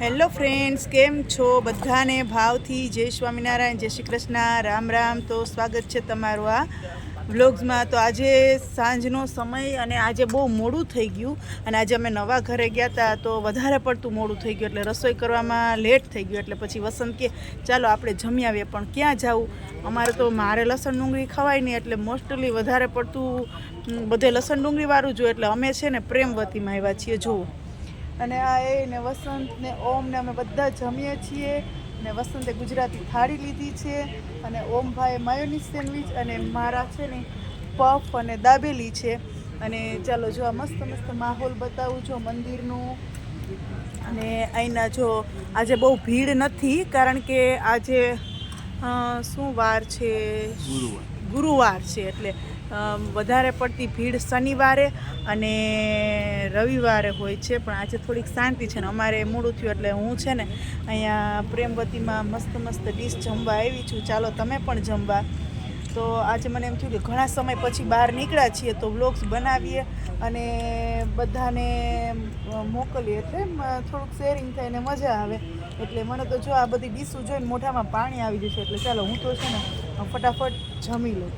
Hello friends, કેમ છો? બધાને ભાવથી જય સ્વામિનારાયણ, જય શ્રી કૃષ્ણ. રામ રામ. તો સ્વાગત છે તમારું આ વ્લોગ્સમાં. તો આજે સાંજનો સમય અને આજે બહુ મોડું થઈ ગયું અને આજે અમે નવા ઘરે ગયા હતા તો વધારે પડતું મોડું થઈ ગયું એટલે રસોઈ કરવામાં લેટ થઈ ગયું. એટલે પછી વસંત કે ચાલો આપણે જમી આવીએ. પણ ક્યાં જવું? અમારે તો મારે લસણ ડુંગળી ખવાય નહીં એટલે મોસ્ટલી વધારે પડતું બધે લસણ ડુંગળીવાળું જોઈએ એટલે અમે છે ને પ્રેમવતીમાં આવ્યા છીએ. જુઓ. અને આ એ ને વસંત ને ઓમ ને અમે બધા જમીએ છીએ ને વસંતે ગુજરાતી થાળી લીધી છે અને ઓમભાઈ માયોની સેન્ડવિચ અને મારા છે ને પફ અને દાબેલી છે. અને ચાલો જો આ મસ્ત મસ્ત માહોલ બતાવું છું મંદિરનું. અને અહીંના જો આજે બહુ ભીડ નથી કારણ કે આજે શું વાર છે? ગુરુવાર. છે એટલે વધારે પડતી ભીડ શનિવારે અને રવિવારે હોય છે. પણ આજે થોડીક શાંતિ છે ને, અમારે મોડું થયું એટલે હું છે ને, અહીંયા પ્રેમવતીમાં મસ્ત મસ્ત ડીશ જમવા આવી છું. ચાલો, તમે પણ જમવા. તો આજે મને એમ થયું કે ઘણા સમય પછી બહાર નીકળ્યા છીએ તો વ્લોગ્સ બનાવીએ અને બધાને મોકલીએ. એટલે થોડુંક શેરિંગ થાય ને મજા આવે. એટલે મને તો જો આ બધી ડીશો જોઈને મોઢામાં પાણી આવી જશે. એટલે ચાલો, હું તો છે ને ફટાફટ જમી લઉં